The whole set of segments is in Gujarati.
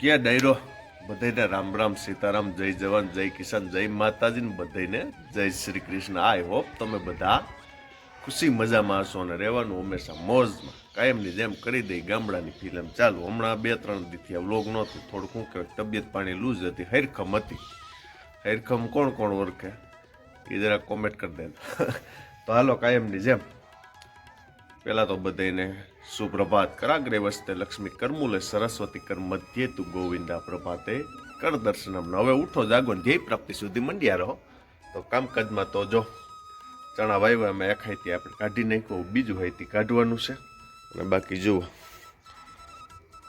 કે ડાયરો? બધાને રામ રામ, સીતારામ, જય જવાન, જય કિસાન, જય માતાજી ને બધાને જય શ્રી કૃષ્ણ. આઈ હોપ તમે બધા ખુશી મજામાં હશો અને રહેવાનું હંમેશા મોજમાં. કાયમની જેમ કરી દઈ ગામડાની ફિલ્મ. ચાલુ, હમણાં બે ત્રણ દીથી આ વ્લોગ નહોતું. થોડુંક શું કહેવાય, તબિયત પાણી લૂઝ હતી, હૈરખમ હતી. હૈરખમ કોણ કોણ ઓળખે? એ જરા કોમેન્ટ કરી દે તો હાલો, કાયમની જેમ. પહેલાં તો બધાને સુપ્રભાત કરાગ્રે વસ્તે લક્ષ્મી કરમૂલે સરસ્વતી કર મધ્યે તું ગોવિંદા પ્રભાતે કર દર્શનમ હવે ઉઠો જાગો ધ્યેય પ્રાપ્તિ સુધી મંડ્યા રહો. તો કામકાજમાં તો જો ચણા વાવ્યા એક એખાઈથી આપણે કાઢી નાખ્યું, બીજું હોય કાઢવાનું છે. અને બાકી જુઓ,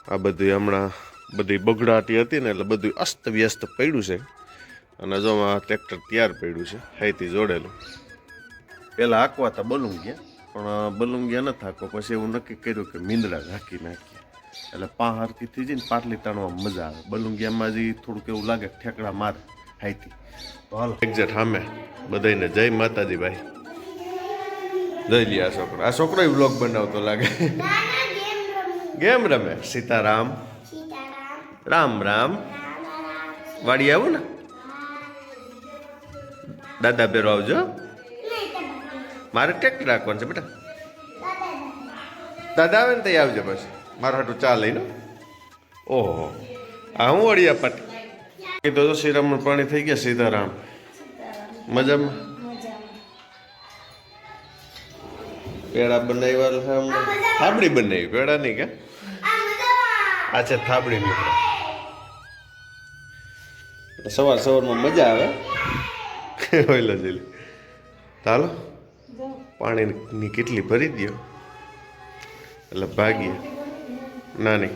આ બધું હમણાં બધી બગડાટી હતી ને એટલે બધું અસ્ત વ્યસ્ત પડ્યું છે. અને જો આ ટ્રેક્ટર તૈયાર પડ્યું છે હાઈથી જોડેલું. પહેલાં આંકવા તો બોલું બલુંગિયા પણ બલુંગિયા ન થાકો. પછી એવું નક્કી કર્યું કે મીંદડા ઢાંકી નાખીએ. એટલે પા હરકીથી જઈને પાટલી તાણવા મજા આવે. બલુંગિયામાં જે થોડુંક એવું લાગે ઠેકડા મારે હાઈથી. તો હાલો. એક્ઝેક્ટ સામે બધાને જય માતાજી ભાઈ. જઈ લે આ છોકરો. આ છોકરો વ્લોગ બનાવતો લાગે. ગેમ રમે? સીતારામ. રામ રામ. વાડી આવું ને? દાદા બેરો આવજો. મારે ટ્રેક્ટર રાખવાનું છે બેટા. દાદા આવે ને ત્યાં આવજો બસ. મારા હાટું ચા લઈને. ઓહો. આ હું વળિયા પટ. કીધું તો શ્રીરામનું પાણી થઈ ગયા સીતારામ. મજામાં? પેડા બનાવ્યા છે હમણાં. થાબડી બનાવી પેડા નહીં કે? આ છે થાબડી મિત્રો. સવાર સવારમાં મજા આવે. ઓઈલો જેલી ચાલો પાણીની કેટલી ભરી દો એટલે ભાગીએ. ના, નહીં.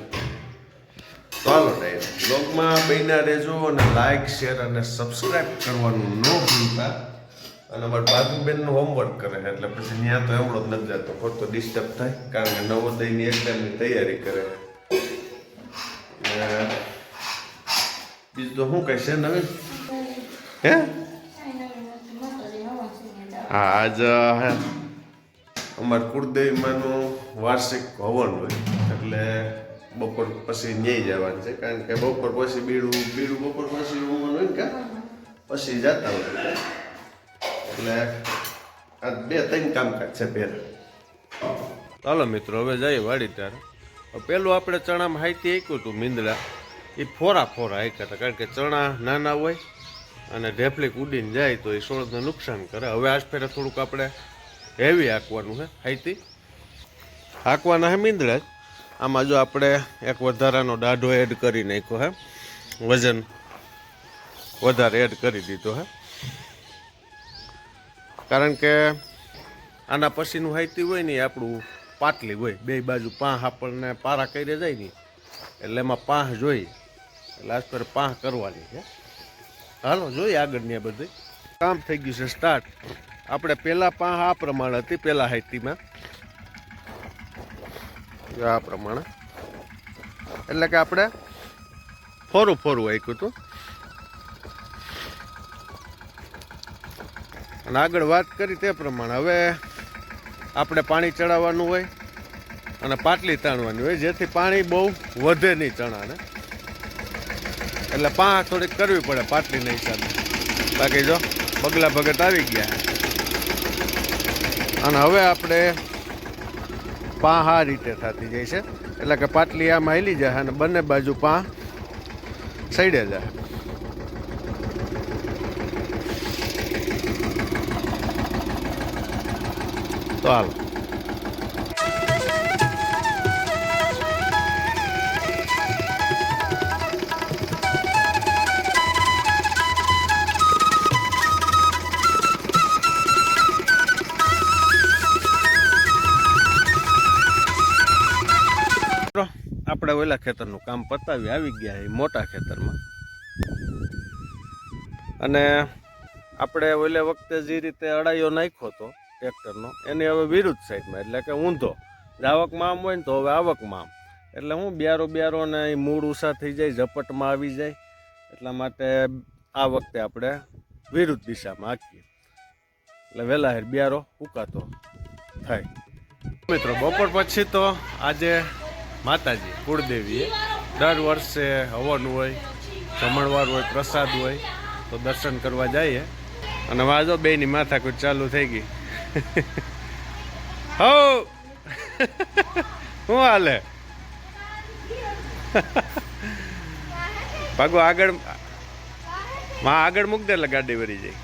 ચાલો ડાયર. બ્લોગમાં બન્યા રહેજો અને લાઇક શેર અને સબસ્ક્રાઈબ કરવાનું ન ભૂલતા. અને અમારે બાજુબેનનું હોમવર્ક કરે એટલે પછી ત્યાં તો એમડો જ નથી જતો. ખોટો ડિસ્ટર્બ થાય, કારણ કે નવોદયની એક્ઝામની તૈયારી કરે બીજું તો શું કહેશે નવીન હા? આજ હે. અમારા કુળદેવીમાંનું વાર્ષિક હવન હોય એટલે બપોર પછી ન્યાય જવાનું છે કારણ કે બપોર પછી બીડું બીડું બપોર પછી હવન હોય કે પછી જતા હોય એટલે આ બે ત્રણ કામકાજ છે પહેલા. ચાલો મિત્રો હવે જઈએ વાડી ત્યારે. પેલું આપણે ચણામાં હાઈથી આંક્યું હતું મીંદડા. એ ફોરા ફોરા આક્યા હતા કારણ કે ચણા નાના હોય અને ઢેફલીક ઉડીને જાય તો એ છોડને નુકસાન કરે. હવે આજ ફેરે થોડુંક આપણે હેવી હાંકવાનું છે હાઈથી હાંકવાના હે મીંદડા જ. આમાં જો આપણે એક વધારાનો દાઢો એડ કરી નાખ્યો હે, વજન વધારે એડ કરી દીધો હે. કારણ કે આના પછીનું હાઈતી હોય ને એ આપણું પાટલી હોય, બે બાજુ પાંહ આપણને પારા કરી જાય ને, એટલે એમાં પાંહ જોઈ. એટલે આજ પર પાંહ કરવાની છે હાલો, જોઈએ આગળની આ બધી. કામ થઈ ગયું છે સ્ટાર્ટ આપણે પહેલાં પાંહ આ પ્રમાણે હતી, પહેલાં હાઈટીમાં આ પ્રમાણે. એટલે કે આપણે ફોરું ફોરું આપ્યું હતું. અને આગળ વાત કરી તે પ્રમાણે. હવે આપણે પાણી ચડાવવાનું હોય અને પાટલી તાણવાની હોય, જેથી પાણી બહુ વધે નહીં ચણાને. એટલે પા થોડીક કરવી પડે પાટલીના હિસાબે. બાકી જો, પગલા ભગત આવી ગયા. અને હવે આપણે પા આ રીતે થતી જાય છે. એટલે કે પાટલી આમાં હેલી જાય અને બંને બાજુ પા સડે જાય. તો હાલ. આપણે ઓલા ખેતરનું કામ પતાવી આવી ગયા એ મોટા ખેતરમાં. અને આપણે ઓલે વખતે જે રીતે અડાઈઓ નાખ્યો હતો ટ્રેક્ટરનો, એની હવે વિરુદ્ધ સાઈડમાં, એટલે કે ઊંધો. આવકમાં આમ હોય ને તો હવે આવકમાં આમ. એટલે હું બ્યારો બ્યારો ને એ મૂળ ઉષા થઈ જાય, ઝપટમાં આવી જાય. એટલા માટે આ વખતે આપણે વિરુદ્ધ દિશામાં હાંકીએ. એટલે વહેલા હેર બ્યારો ઉકાતો થાય. મિત્રો, બપોર પછી તો આજે માતાજી, કુળદેવીએ દર વર્ષે હવન હોય, જમણવાર હોય, પ્રસાદ હોય, તો દર્શન કરવા જઈએ. અને વાજો બેની માથાકૂટ ચાલુ થઈ ગઈ. હો! શું હાલે? ભાગો આગળ, માં આગળ મૂક દે એટલે ગાડી વરી જાય.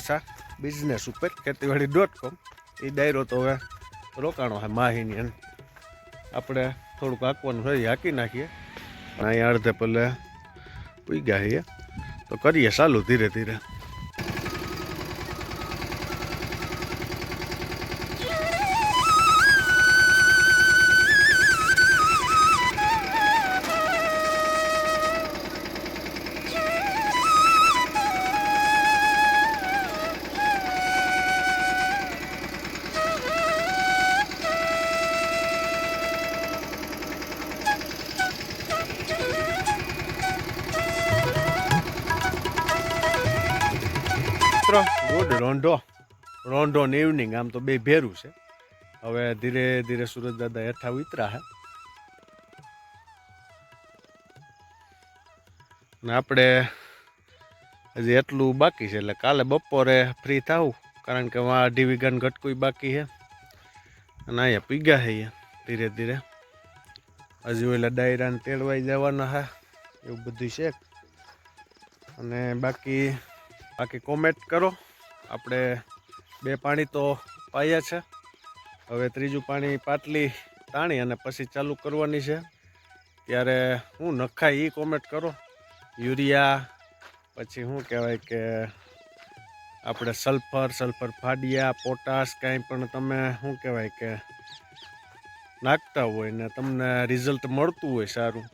પાછા બિઝનેસ ઉપર, ખેતીવાડી ડોટ કોમ એ ડાયરો તો હવે રોકાણો છે માહીની અને આપણે થોડુંક આંકવાનું હોય હાંકી નાખીએ. અને અહીંયા અડધે પલ્લે પૂગ્યા ગયા છીએ. તો કરીએ ચાલુ ધીરે ધીરે. મિત્રો ગુડ રોંઢો રોંઢો ને ઇવનિંગ આમ તો બે ભેરું છે. હવે ધીરે ધીરે સુરજ દાદા હેઠા ઉતરા હે. ને આપણે હજી એટલું બાકી છે, એટલે કાલે બપોરે ફ્રી થાવું કારણ કે વાં અઢી વીઘાનું ઘટકું બાકી છે. અને અહીંયા પીગા છે ધીરે ધીરે. હજી ઓલા ડાયરાને તેડવાઈ જવાના હા, એવું બધું છે. અને બાકી બાકી કોમેન્ટ કરો. આપણે બે પાણી તો પાયા છે. હવે ત્રીજું પાણી પાટલી તાણી અને પછી ચાલુ કરવાની છે. ત્યારે હું નખાય એ કોમેન્ટ કરો. યુરિયા, પછી શું કહેવાય કે આપણે સલ્ફર સલ્ફર ફાડિયા, પોટાશ, કાંઈ પણ તમે શું કહેવાય કે નાખતા હોય ને તમને રિઝલ્ટ મળતું હોય સારું,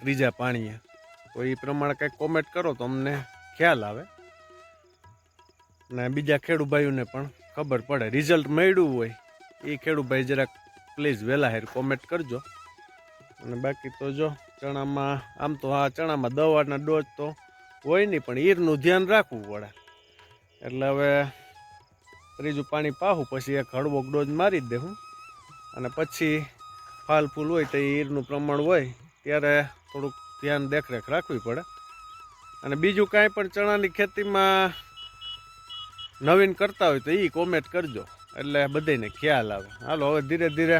ત્રીજા પાણીએ. તો એ પ્રમાણે કંઈક કોમેન્ટ કરો તો અમને ખ્યાલ આવે. ને બીજા ખેડૂભાઈઓને પણ ખબર પડે. રિઝલ્ટ મળ્યું હોય એ ખેડૂભાઈ જરાક પ્લીઝ વહેલા હેર કોમેન્ટ કરજો. અને બાકી તો જો ચણામાં, આમ તો આ ચણામાં દવાના ડોઝ તો હોય નહીં, પણ ઈરનું ધ્યાન રાખવું પડે એટલે હવે ત્રીજું પાણી પાહું, પછી એક હળવો ડોઝ મારી જ અને પછી ફાલ ફૂલ હોય તો ઈરનું પ્રમાણ હોય, ત્યારે થોડુંક ધ્યાન દેખરેખ રાખવી પડે. અને બીજું કાંઈ પણ ચણાની ખેતીમાં નવીન કરતા હોય તો એ કોમેન્ટ કરજો. એટલે બધાને ખ્યાલ આવે. હાલો, હવે ધીરે ધીરે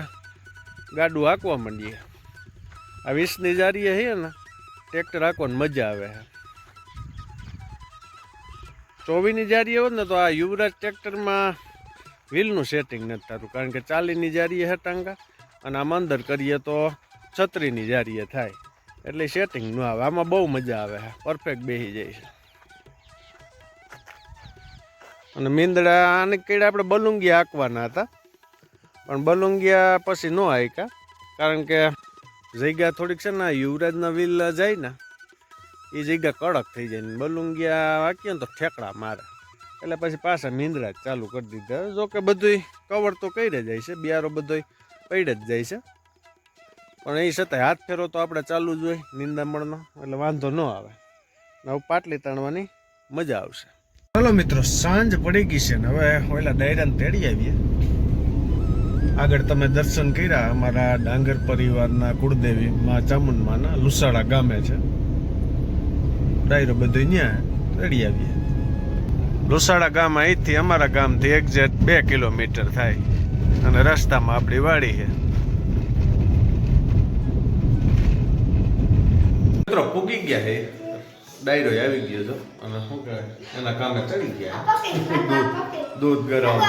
ગાડું હાંકવા માંડીએ. આ વીસની જારીએ છે ને, ટ્રેક્ટર હાંકવાની મજા આવે છે ચોવીસની જારીએ હોત ને તો આ યુવરાજ ટ્રેક્ટરમાં વ્હીલનું સેટિંગ નથી થતું, કારણ કે ચાલીની જારીએ છે ટાંગા અને આમ અંદર કરીએ તો છત્રીની જારીએ થાય. એટલે સેટિંગ ન આવે, આમાં બહુ મજા આવે પરફેક્ટ બેસી જાય છે. અને મીંદડા, આને કીડે આપણે બલુંગિયા હાંકવાના હતા, પણ બલુંગિયા પછી ન હાંક્યા, કારણ કે જગ્યા થોડીક છે ને યુવરાજના વ્હીલ જાય ને એ જગ્યા કડક થઈ જાય ને, બલુંગિયા વાંકીએ ને તો ઠેકડા મારે. એટલે પછી પાછા જ ચાલુ કરી દીધા. જો કે બધુંય કવર તો કરી જાય છે, બિયારો બધોય પડે જ જાય છે. પણ એ છતાંય હાથ ફેરો તો આપણે ચાલુ જ હોય નિંદામણનો, એટલે વાંધો ન આવે. હવે પાટલી તાણવાની મજા આવશે. ચાલો મિત્રો, સાંજ પડી ગઈ છે ને હવે ઓલા ડાયરાને તેડી આવીએ. આગળ તમે દર્શન કર્યા, અમારા ડાંગર પરિવારના કુળદેવી મા ચામુંડમાના લુસાડા ગામે છે. ડાયરો બધો ત્યાં તેડી આવીએ. લુસાડા ગામ અહીંથી અમારા ગામથી એક્ઝેક્ટ બે કિલોમીટર થાય. અને રસ્તામાં આપણી વાડી છે. મિત્રો પૂગી ગયા છે. ડાયરો આવી ગયો છો. અને શું કહે? એના કામે ચડી ગયા. દૂધ દૂધ ગરમ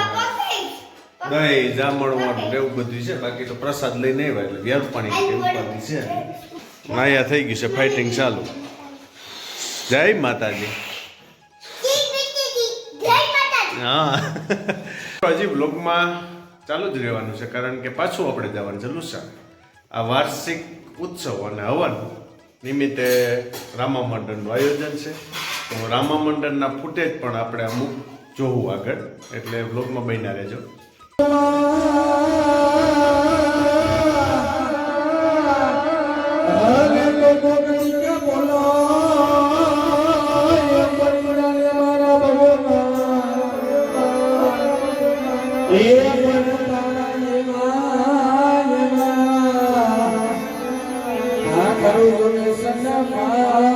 દહીં જામણવાનું એવું બધું છે. બાકી તો પ્રસાદ લઈને આવ્યા એટલે વ્યાજ પાણી કે ઉપાધિ છે. નાયા થઈ ગયું છે ફાઇટિંગ ચાલુ. જય માતાજી. હા. હજી બ્લોગમાં ચાલુ જ રહેવાનું છે કારણ કે પાછું આપણે જવાનું છે લુસા. આ વાર્ષિક ઉત્સવ અને હવન નિમિત્તે રામા મંડળનું આયોજન છે. તો રામા મંડળના ફૂટેજ પણ આપણે અમુક જોવું આગળ એટલે બ્લોગમાં બન્યા રહેજો. કાંઈ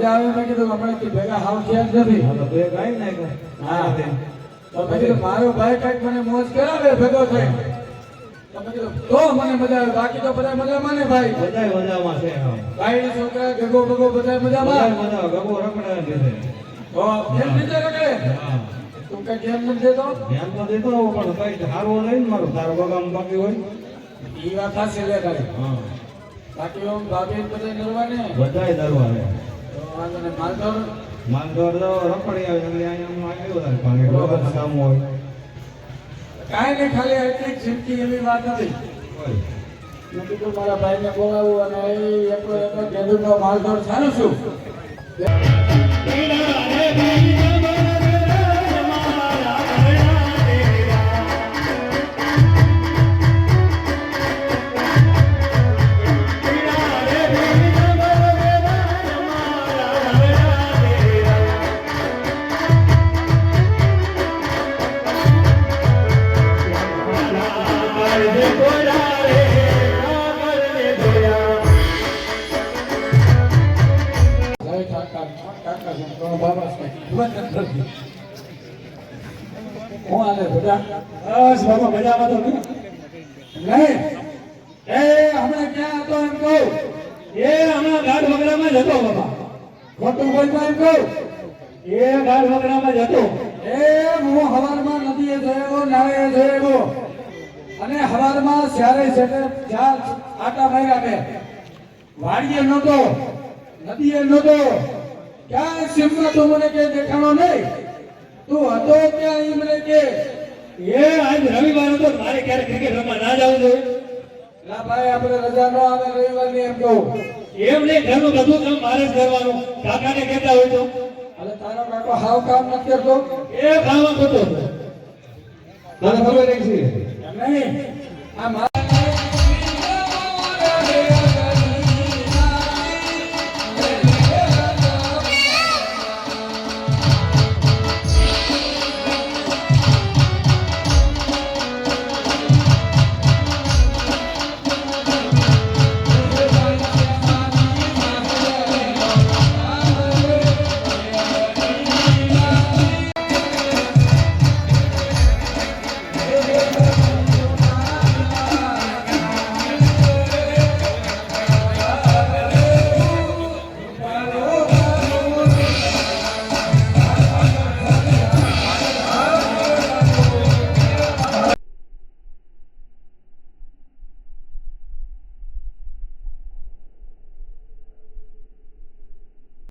મજા આવે મેં કીધું હમણાં ભેગા હાવ થયા જ નથી. હા તો ને કીધું મારો ભાઈ કાંઈક મને મોજ કરાવે ભેગો થઈ તો મને મજા આવે. બાકી તો બધા મજામાં ને ભાઈ? બધાય મજામાં છે ભાઈ છોકરા ગગો ગગો બધા મજામાં? મજા ગગો રખડે છે. તો કેમ નીચે રખડે? તું કઈ ધ્યાન નથી દેતો? ધ્યાન તો દેતો પણ કઈ સારું નહીં મારો. તારો બગામ બાકી હોય. ઈ વાત સાચી લે તારી. હા. બાકી ઓમ ભાભી બધા નરવાને બધાય દરવા રે તો માલધોર તો રખડી આવે એટલે અહીંયા હોય કાંઈ નહીં ખાલી એટલી જિંદગી એવી વાત નથી હોય. મેં કીધું મારા ભાઈને બોલાવું અને એ એકલો એકલો ગેંદુનો માલધોર સારું છું. બાબા ખોટું કોઈ એમ કહું. એ ગાઢ વગડામાં જ હતો એ હું હવારમાં નદીએ જોયો નાળે જોયો અને હવારમાં જ્યારે સેટે ચાર આટા માર્યા મેં. વાડીએ નહોતો નદીએ નહોતો. ક્યાં સીમમાં તો મને કે દેખાણો નહીં. તું હતો ક્યાં એ મને કે એ આજ રવિવાર હતો મારે ક્યારે ક્રિકેટ રમવા ના જવું જોઈએ. ના ભાઈ આપણે રજા ન આવે રવિવારની એમ કહું. એમ નહીં ઘરનું બધું કામ મારે જ કરવાનું. કાકાને કહેતા હોય તો. અને તારો કાકો હાવ કામ નથી કરતો? એ ખાવા કરતો હતો. મને ખબર નહીં? છે નહીં. આ